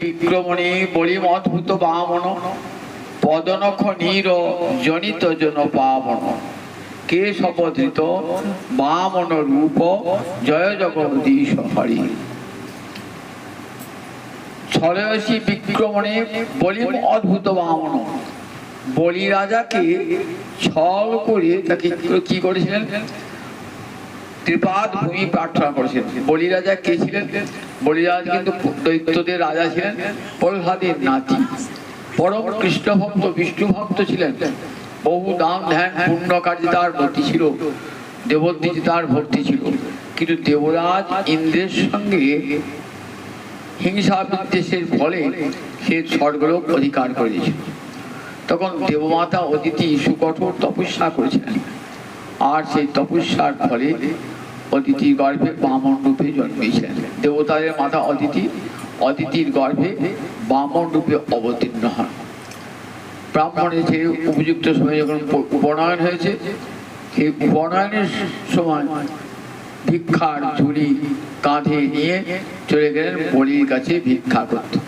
বিক্রমণে বলিম অদ্ভুত বামন, পদনখ নীর জনিত জন পাবন কে শপথিত? বামন রূপ জয় জগদীশ ছলয়সী বিক্রমণে বলিম অদ্ভুত বামন। বলি রাজাকে ছল করে তাকে কি করেছিলেন? ত্রিপাদ ভূমি প্রার্থনা করেছেন বলি রাজা কে ছিলেন? বলিরাজ কিন্তু দৈত্যদের রাজা ছিলেন প্রহ্লাদের নাতি। পরম কৃষ্ণ ভক্ত বিষ্ণু ভক্ত ছিলেন। বহু দান ধ্যান পুণ্য কার্যে তার ভর্তি ছিল। দেবদ্বীতে তার ভর্তি ছিল। কিন্তু দেবরাজ ইন্দ্রের সঙ্গে হিংসা বিদ্বেষের ফলে সে স্বর্গলোক অধিকার করেছিল তখন দেবমাতা অদিতি সুকঠোর তপস্যা করেছিলেন। আর সেই তপস্যার ফলে অদিতির গর্ভে বামন রূপে জন্মেছিলেন দেবতাদের মাতা অদিতি অদিতির গর্ভে বামন রূপে অবতীর্ণ হন। ব্রাহ্মণের যে উপযুক্ত সময় যখন উপনয়ন হয়েছে, সেই উপনয়নের সময় ভিক্ষার ঝুড়ি কাঁধে নিয়ে চলে গেলেন বলির কাছে ভিক্ষা করতে।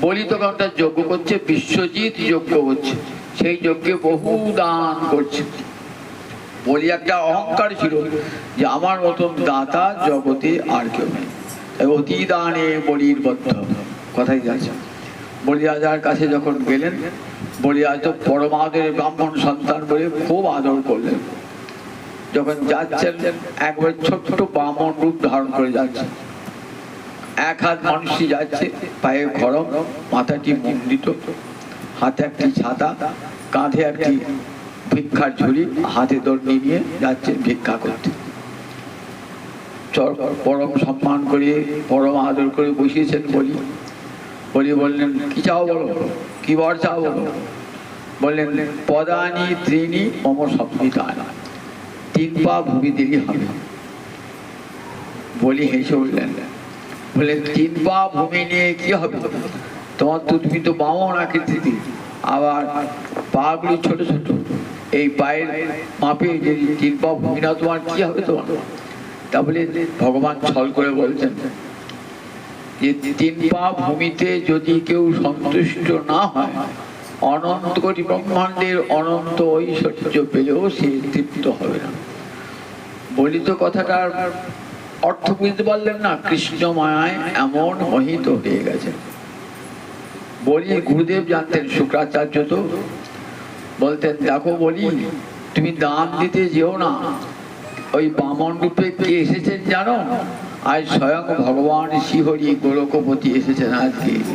বলি তখন একটা যজ্ঞ করছে, বিশ্বজিৎ যজ্ঞ করছে। সেই যজ্ঞে বহু দান করছে। বলি একটা অহংকার ছিল যে আমার মতন দাতা জগতে আর কেউ নেই। অতি দানে বলির বদ্ধ। কথাই যাচ্ছে। বলি রাজার কাছে যখন গেলেন, বলি রাজ তো পরমাদের ব্রাহ্মণ সন্তান বলে খুব আদর করলেন। যখন যাচ্ছেন, একবার ছোট্ট বামন রূপ ধারণ করে যাচ্ছে। এক হাত মানুষই যাচ্ছে পায়ে খড়ম, মাথাটি মুন্ডিত, হাতে একটি ছাতা, কাঁধে একটি ভিক্ষার ঝুলি হাতে দণ্ডি নিয়ে যাচ্ছে ভিক্ষা করতে। পরম সম্মান করে, পরম আদর করে বসিয়েছেন বলি। বলি বললেন, কি চাও বলো? কি বর চাও বলো? বললেন, পদানি ত্রিণী মম সপ্তাহ তিন পা ভূমি দিলেই হবে। বলি হেসে উঠলেন, বলে, তিন পা ভূমি নিয়ে কি হবে? তোমার তো তুমি তো বামন আকৃতি আবার পাগুলি ছোট ছোট। এই পায়ের মাপে যদি তিন পা ভূমি না, তোমার কি হবে তোমার? তা বলে ভগবান ছল করে বলছেন, যে তিন পা ভূমিতে যদি কেউ সন্তুষ্ট না হয়, অনন্ত কোটি ব্রহ্মাণ্ডের অনন্ত ঐশ্বর্য পেলেও সে তৃপ্ত হবে না। বলি তো কথাটার অর্থ বুঝতে পারলেন না, কৃষ্ণ মায়ায় এমন মোহিত হয়ে গেছে বলি গুরুদেব জানতেন, শুক্রাচার্য তো বলতেন দেখো বলি, তুমি দান দিতে যেও না। ওই বামন রূপে কে এসেছেন জানো? আজ স্বয়ং ভগবান শ্রীহরি গোলকপতি এসেছেন আজকে।